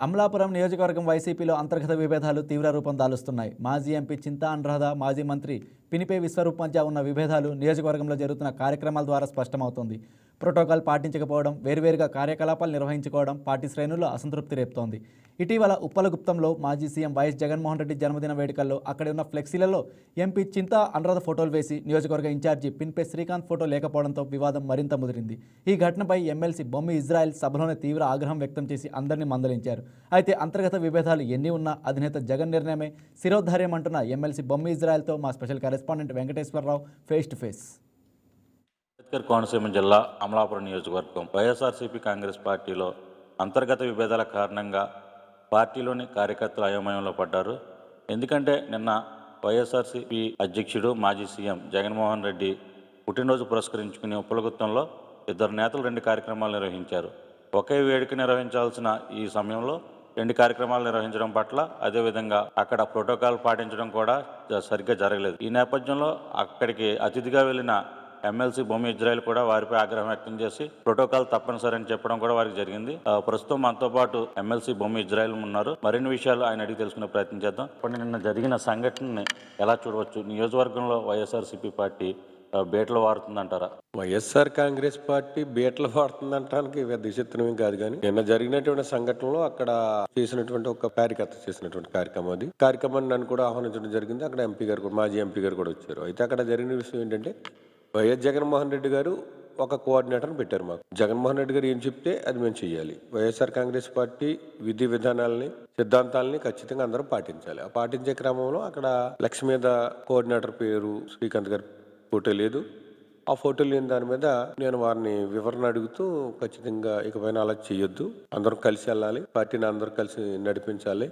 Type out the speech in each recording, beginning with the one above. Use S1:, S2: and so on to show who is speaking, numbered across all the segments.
S1: అమలాపురం నియోజకవర్గం వైసీపీలో అంతర్గత విభేదాలు తీవ్ర రూపం దాలుస్తున్నాయి. మాజీ ఎంపీ చింతా అనురాధ మాజీ మంత్రి పినిపే విశ్వరూప్ మధ్య ఉన్న విభేదాలు నియోజకవర్గంలో జరుగుతున్న కార్యక్రమాల ద్వారా స్పష్టమవుతోంది. ప్రోటోకాల్ పాటించకపోవడం వేర్వేరుగా కార్యకలాపాలు నిర్వహించుకోవడం పార్టీ శ్రేణుల్లో అసంతృప్తి రేపుతోంది. ఇటీవల ఉప్పలగుప్తంలో మాజీ సీఎం వైఎస్ జగన్మోహన్ రెడ్డి జన్మదిన వేడుకల్లో అక్కడ ఉన్న ఫ్లెక్సీలలో ఎంపీ చింతా అనురాధ ఫోటోలు వేసి నియోజకవర్గ ఇన్ఛార్జి పిన్పే శ్రీకాంత్ ఫోటో లేకపోవడంతో వివాదం మరింత ముదిరింది. ఈ ఘటనపై ఎమ్మెల్సీ బొమ్మి ఇజ్రాయెల్ సభలోనే తీవ్ర ఆగ్రహం వ్యక్తం చేసి అందరినీ మందలించారు. అయితే అంతర్గత విభేదాలు ఎన్ని ఉన్నా అధినేత జగన్ నిర్ణయమే. శిరోధార్యం అంటున్న ఎమ్మెల్సీ బొమ్మి ఇజ్రాయెల్తో మా special correspondent Venkateswararao face to face
S2: Ambedkar Konaseema జిల్లా అమలాపురం నియోజకవర్గం వైఎస్ఆర్సీపీ కాంగ్రెస్ పార్టీలో అంతర్గత విభేదాల కారణంగా పార్టీలోని కార్యకర్తలు అయోమయంలో పడ్డారు. ఎందుకంటే నిన్న వైఎస్ఆర్సీపీ అధ్యక్షుడు మాజీ సీఎం జగన్మోహన్ రెడ్డి పుట్టినరోజు పురస్కరించుకుని ఉప్పలగుత్తంలో ఇద్దరు నేతలు రెండు కార్యక్రమాలు నిర్వహించారు. ఒకే వేడుక నిర్వహించాల్సిన ఈ సమయంలో రెండు కార్యక్రమాలు నిర్వహించడం పట్ల అదేవిధంగా అక్కడ ప్రోటోకాల్ పాటించడం కూడా సరిగ్గా జరగలేదు. ఈ నేపథ్యంలో అక్కడికి అతిథిగా వెళ్ళిన ఎమ్మెల్సీ భూమి ఇజ్రాయెల్ కూడా వారిపై ఆగ్రహం వ్యక్తం చేసి ప్రోటోకాల్ తప్పనిసరి అని చెప్పడం కూడా వారికి జరిగింది. ప్రస్తుతం మనతో పాటు ఎమ్మెల్సీ భూమి ఇజ్రాయెల్ ఉన్నారు. మరిన్ని విషయాలు ఆయన అడిగి తెలుసుకునే ప్రయత్నం చేద్దాం. ఇప్పుడు నిన్న జరిగిన సంఘటనని ఎలా చూడవచ్చు? నియోజకవర్గంలో వైఎస్ఆర్సీపీ పార్టీ బీటలు వాడుతుందంటారా
S3: వైఎస్ఆర్ కాంగ్రెస్ పార్టీ బీటలు వాడుతుందంటానికి పెద్ద విచిత్రమేం కాదు కానీ నిన్న జరిగినటువంటి సంఘటనలో అక్కడ చేసినటువంటి ఒక కార్యకర్త చేసినటువంటి కార్యక్రమం అది. కార్యక్రమాన్ని నన్ను కూడా ఆహ్వానించడం జరిగింది. అక్కడ ఎంపీ గారు కూడా మాజీ ఎంపీ గారు కూడా వచ్చారు. అయితే అక్కడ జరిగిన విషయం ఏంటంటే వైఎస్ జగన్మోహన్ రెడ్డి గారు ఒక కోఆర్డినేటర్ని పెట్టారు మాకు. జగన్మోహన్ రెడ్డి గారు ఏం చెప్తే అది మేము చేయాలి వైఎస్ఆర్ కాంగ్రెస్ పార్టీ విధి విధానాలని సిద్ధాంతాలని ఖచ్చితంగా అందరం పాటించాలి. ఆ పాటించే క్రమంలో అక్కడ లక్ష్మీద కోఆర్డినేటర్ పేరు శ్రీకాంత్ గారు ఫోటో లేదు. ఆ ఫోటో లేని దాని మీద నేను వారిని వివరణ అడుగుతూ ఖచ్చితంగా ఇకపైన అలా చేయొద్దు. అందరం కలిసి వెళ్ళాలి. పార్టీని అందరూ కలిసి నడిపించాలి.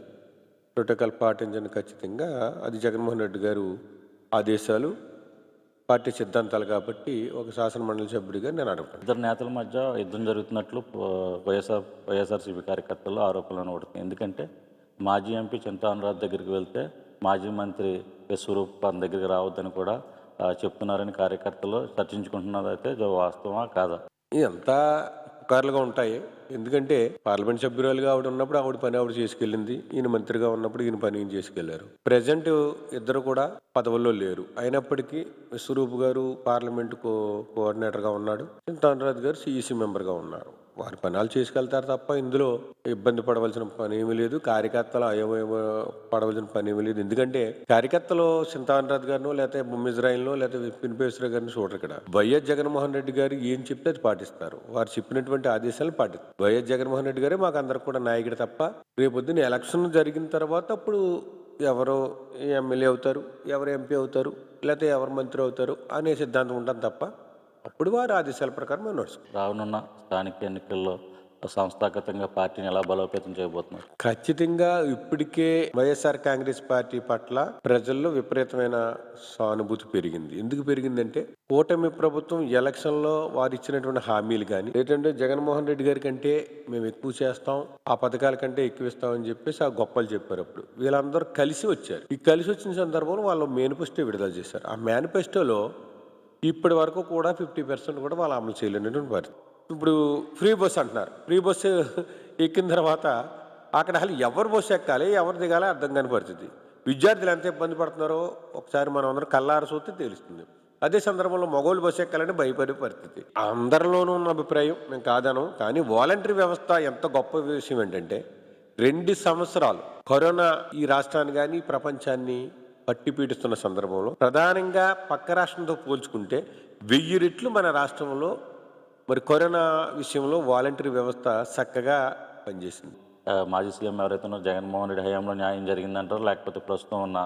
S3: ప్రోటోకాల్ పాటించండి ఖచ్చితంగా. అది జగన్మోహన్ రెడ్డి గారు ఆదేశాలు పార్టీ సిద్ధాంతాలు కాబట్టి ఒక శాసన మండలి సభ్యుడిగా నేను అడుగుతాను
S2: ఇద్దరు నేతల మధ్య యుద్ధం జరుగుతున్నట్లు వైఎస్ఆర్ వైఎస్ఆర్సీపీ కార్యకర్తలు ఆరోపణలు పడుతుంది ఎందుకంటే మాజీ ఎంపీ చింతా అనురాధ్ దగ్గరికి వెళ్తే మాజీ మంత్రి విశ్వరూప్ మన దగ్గరికి రావద్దని కూడా చెప్తున్నారని కార్యకర్తలు చర్చించుకుంటున్నదైతే ఇది వాస్తవమా కాదా?
S3: ఇదంతా పుకార్లుగా ఉంటాయి. ఎందుకంటే పార్లమెంట్ సభ్యురాలుగా ఆవిడ ఉన్నప్పుడు ఆవిడ పని ఆవిడ చేసుకెళ్ళింది. ఈయన మంత్రిగా ఉన్నప్పుడు ఈయన పని ఈయన చేసుకెళ్ళారు. ప్రజెంట్ ఇద్దరు కూడా పదవుల్లో లేరు. అయినప్పటికీ విశ్వరూప్ గారు పార్లమెంట్ కో కోఆర్డినేటర్గా ఉన్నాడు. చింతానురాజ్ గారు సిఈసి మెంబర్గా ఉన్నారు. వారి పనాలు చేసుకెళ్తారు తప్ప ఇందులో ఇబ్బంది పడవలసిన పని ఏమీ లేదు. కార్యకర్తలు అయోమయ పడవలసిన పని ఏమీ లేదు. ఎందుకంటే కార్యకర్తలు చింతానురాజ్ గారినో లేకపోతే బొమ్మిజ్రాయిల్నో లేకపోతే పినిపేశ్వర గారిని చూడరు ఇక్కడ. వైఎస్ జగన్మోహన్ రెడ్డి గారు ఏం చెప్తే అది పాటిస్తారు. వారు చెప్పినటువంటి ఆదేశాలు పాటిస్తారు. వైఎస్ జగన్మోహన్ రెడ్డి గారే మాకు అందరికి కూడా నాయకుడు తప్ప రేపొద్దున ఎలక్షన్ జరిగిన తర్వాత అప్పుడు ఎవరు ఎమ్మెల్యే అవుతారు ఎవరు ఎంపీ అవుతారు లేకపోతే ఎవరు మంత్రి అవుతారు అనే సిద్ధాంతం ఉంటుంది తప్ప అప్పుడు వారి ఆదేశాల ప్రకారం మేము నడుచుకుంటాం.
S2: రానున్న స్థానిక ఎన్నికల్లో సంస్థాగతంగా పార్టీని ఎలా బలోపేతం చేయబోతున్నారు?
S3: ఖచ్చితంగా ఇప్పటికే వైఎస్ఆర్ కాంగ్రెస్ పార్టీ పట్ల ప్రజల్లో విపరీతమైన సానుభూతి పెరిగింది. ఎందుకు పెరిగిందంటే కూటమి ప్రభుత్వం ఎలక్షన్లో వారు ఇచ్చినటువంటి హామీలు కానీ ఏంటంటే జగన్మోహన్ రెడ్డి గారి కంటే మేము ఎక్కువ చేస్తాం ఆ పథకాల కంటే ఎక్కువ ఇస్తామని చెప్పేసి ఆ గొప్పలు చెప్పారు అప్పుడు. వీళ్ళందరూ కలిసి వచ్చారు. ఈ కలిసి వచ్చిన సందర్భంలో వాళ్ళు మేనిఫెస్టో విడుదల చేశారు. ఆ మేనిఫెస్టోలో ఇప్పటి వరకు కూడా ఫిఫ్టీ పర్సెంట్ కూడా వాళ్ళు అమలు చేయలేనటువంటి పరిస్థితి. ఇప్పుడు ఫ్రీ బస్ అంటున్నారు. ఫ్రీ బస్సు ఎక్కిన తర్వాత అక్కడ అసలు ఎవరు బస్సు ఎక్కాలి ఎవరు దిగాలి అర్థం కనపడుతుంది విద్యార్థులు ఎంత ఇబ్బంది పడుతున్నారో ఒకసారి మనం అందరం కల్లారు చూస్తే తెలుస్తుంది. అదే సందర్భంలో మగోళ్ళు బస్సు ఎక్కాలని భయపడే పరిస్థితి. అందరిలోనూ ఉన్న అభిప్రాయం మేము కాదను కానీ వాలంటరీ వ్యవస్థ ఎంత గొప్ప విషయం ఏంటంటే రెండు సంవత్సరాలు కరోనా ఈ రాష్ట్రాన్ని కానీ ప్రపంచాన్ని పట్టి పీడిస్తున్న సందర్భంలో ప్రధానంగా పక్క రాష్ట్రంతో పోల్చుకుంటే వెయ్యి రెట్లు మన రాష్ట్రంలో మరి కరోనా విషయంలో వాలంటరీ వ్యవస్థ చక్కగా పనిచేసింది.
S2: మాజీ సీఎం ఎవరైతే ఉన్నారో జగన్మోహన్ రెడ్డి హయాంలో న్యాయం జరిగిందంటారు లేకపోతే ప్రస్తుతం ఉన్న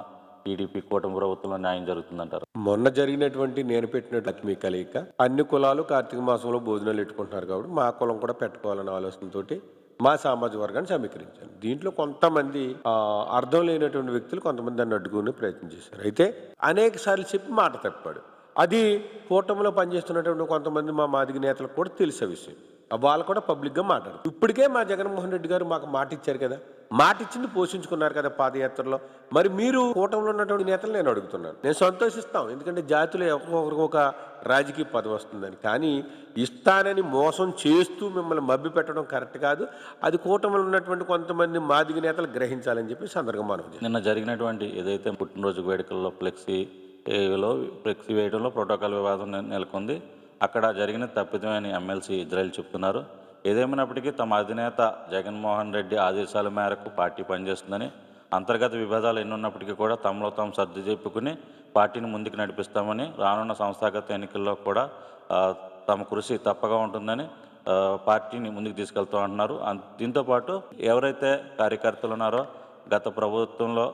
S2: టీడీపీ కూటమి ప్రభుత్వంలో న్యాయం జరుగుతుందంటారు?
S3: మొన్న జరిగినటువంటి నేను పెట్టినట్టు లక్ష్మీ కలయిక అన్ని కులాలు కార్తీక మాసంలో భోజనాలు పెట్టుకుంటున్నారు కాబట్టి మా కులం కూడా పెట్టుకోవాలనే ఆలోచనతోటి మా సామాజిక వర్గాన్ని సమీకరించాను దీంట్లో కొంతమంది అర్థం లేనటువంటి వ్యక్తులు కొంతమంది దాన్ని అడ్డుకునే ప్రయత్నం చేశారు. అయితే అనేక సార్లు చెప్పి మాట తప్పాడు. అది కూటమిలో పనిచేస్తున్నటువంటి కొంతమంది మా మాదిగ నేతలకు కూడా తెలిసే విషయం. వాళ్ళు కూడా పబ్లిక్గా మాట్లాడు ఇప్పటికే మా జగన్మోహన్ రెడ్డి గారు మాకు మాట ఇచ్చారు కదా. మాట ఇచ్చింది పోషించుకున్నారు కదా పాదయాత్రలో. మరి మీరు కూటమిలో ఉన్నటువంటి నేతలు నేను అడుగుతున్నాను. నేను సంతోషిస్తాం. ఎందుకంటే జాతిలో ఒక్కొక్కరికి ఒక రాజకీయ పదవి వస్తుందని. కానీ ఇస్తానని మోసం చేస్తూ మిమ్మల్ని మబ్బి పెట్టడం కరెక్ట్ కాదు. అది కూటమిలో ఉన్నటువంటి కొంతమంది మాదిగ నేతలు గ్రహించాలని చెప్పి సందర్భంగా మనం
S2: నిన్న జరిగినటువంటి ఏదైతే పుట్టినరోజు వేడుకల్లో ఫ్లెక్సీ ఏలో ఫ్లెక్సీ వేయడంలో ప్రోటోకాల్ వివాదం నెలకొంది. అక్కడ జరిగిన తప్పిదమని ఎమ్మెల్సీ ఇజ్రాయెల్ చెప్తున్నారు. ఏదేమైనప్పటికీ తమ అధినేత జగన్మోహన్ రెడ్డి ఆదేశాల మేరకు పార్టీ పనిచేస్తుందని అంతర్గత విభేదాలు ఎన్నున్నప్పటికీ కూడా తమలో తాము సర్ది చెప్పుకుని పార్టీని ముందుకు నడిపిస్తామని రానున్న సంస్థాగత ఎన్నికల్లో కూడా తమ కృషి తప్పగా ఉంటుందని పార్టీని ముందుకు తీసుకెళ్తాం అంటున్నారు దీంతోపాటు ఎవరైతే కార్యకర్తలు ఉన్నారో గత ప్రభుత్వంలో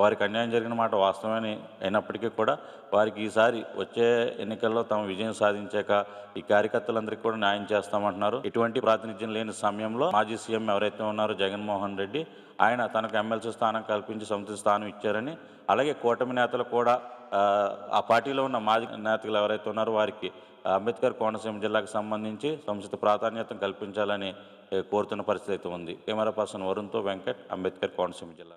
S2: వారికి అన్యాయం జరిగిన మాట వాస్తవమని అయినప్పటికీ కూడా వారికి ఈసారి వచ్చే ఎన్నికల్లో తమ విజయం సాధించాక ఈ కార్యకర్తలందరికీ కూడా న్యాయం చేస్తామంటున్నారు. ఎటువంటి ప్రాతినిధ్యం లేని సమయంలో మాజీ సీఎం ఎవరైతే ఉన్నారో జగన్మోహన్ రెడ్డి ఆయన తనకు ఎమ్మెల్సీ స్థానం కల్పించి సమితి స్థానం ఇచ్చారని అలాగే కూటమి నేతలు కూడా ఆ, పార్టీలో ఉన్న మాజీ నేతలు ఎవరైతే ఉన్నారో వారికి అంబేద్కర్ కోనసీమ జిల్లాకు సంబంధించి సంస్థ ప్రాధాన్యత కల్పించాలని కోరుతున్న పరిస్థితి అయితే ఉంది. కెమెరా పర్సన్ వరుణ్తో వెంకట్ అంబేద్కర్ కోనసీమ జిల్లా.